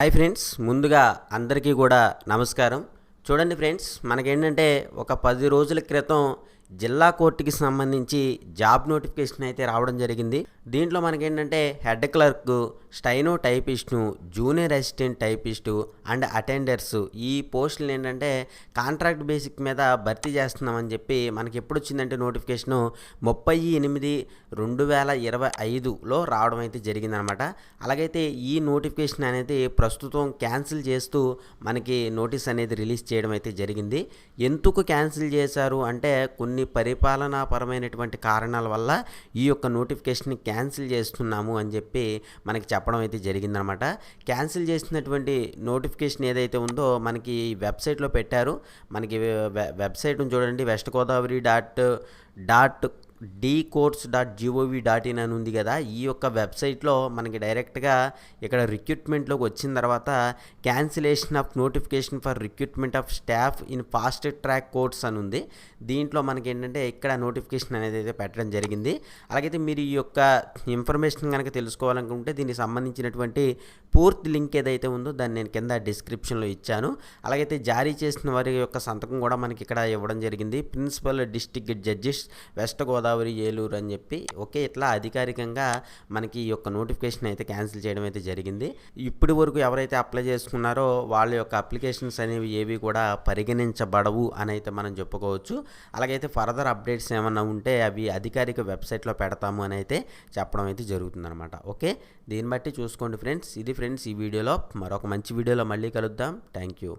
Hi friends ముందుగా అందరికీ కూడా నమస్కారం. చూడండి ఫ్రెండ్స్ మనకేంటంటే ఒక పది రోజుల క్రితం జిల్లా కోర్టుకి సంబంధించి జాబ్ నోటిఫికేషన్ అయితే రావడం జరిగింది. దీంట్లో మనకేంటంటే head clerk steno టైపిస్ట్ను junior assistant typist and attenders. ఈ పోస్టులు ఏంటంటే కాంట్రాక్ట్ బేసిక్ మీద భర్తీ చేస్తున్నామని చెప్పి మనకి ఎప్పుడు వచ్చిందంటే నోటిఫికేషను ముప్పై ఎనిమిది రెండు వేల ఇరవై ఐదులో రావడం అయితే జరిగిందనమాట. అలాగైతే ఈ నోటిఫికేషన్ అనేది ప్రస్తుతం క్యాన్సిల్ చేస్తూ మనకి నోటీస్ అనేది రిలీజ్ చేయడం అయితే జరిగింది. ఎందుకు క్యాన్సిల్ చేశారు అంటే కొన్ని కొన్ని పరిపాలనాపరమైనటువంటి కారణాల వల్ల ఈ యొక్క నోటిఫికేషన్ క్యాన్సిల్ చేస్తున్నాము అని చెప్పి మనకి చెప్పడం అయితే జరిగిందనమాట. క్యాన్సిల్ చేసినటువంటి నోటిఫికేషన్ ఏదైతే ఉందో మనకి వెబ్సైట్లో పెట్టారు. మనకి వె- వెబ్సైట్ను చూడండి. West Godavari dot dot D courts dot GOV dot in అని ఉంది కదా. ఈ యొక్క వెబ్సైట్లో మనకి డైరెక్ట్గా ఇక్కడ రిక్రూట్మెంట్లోకి వచ్చిన తర్వాత cancellation of notification for recruitment of staff in fast track courts అని ఉంది. దీంట్లో మనకి ఏంటంటే ఇక్కడ నోటిఫికేషన్ అనేది అయితే పెట్టడం జరిగింది. అలాగైతే మీరు ఈ యొక్క ఇన్ఫర్మేషన్ కనుక తెలుసుకోవాలనుకుంటే దీనికి సంబంధించినటువంటి పూర్తి లింక్ ఏదైతే ఉందో దాన్ని నేను కింద డిస్క్రిప్షన్లో ఇచ్చాను. అలాగైతే జారీ చేసిన వారి యొక్క సంతకం కూడా మనకి ఇక్కడ ఇవ్వడం జరిగింది. Principal district judges west Godavari Godavari Eluru అని చెప్పి ఓకే ఇట్లా అధికారికంగా మనకి ఈ యొక్క నోటిఫికేషన్ అయితే క్యాన్సిల్ చేయడం అయితే జరిగింది. ఇప్పటి వరకు ఎవరైతే అప్లై చేసుకున్నారో వాళ్ళ యొక్క అప్లికేషన్స్ అనేవి ఏవి కూడా పరిగణించబడవు అని అయితే మనం చెప్పుకోవచ్చు. అలాగైతే ఫర్దర్ అప్డేట్స్ ఏమన్నా ఉంటే అవి అధికారిక వెబ్సైట్లో పెడతాము అని అయితే చెప్పడం అయితే జరుగుతుందనమాట ఓకే దీన్ని బట్టి చూసుకోండి ఫ్రెండ్స్. ఇది ఫ్రెండ్స్ ఈ వీడియోలో. మరొక మంచి వీడియోలో మళ్ళీ కలుద్దాం. Thank you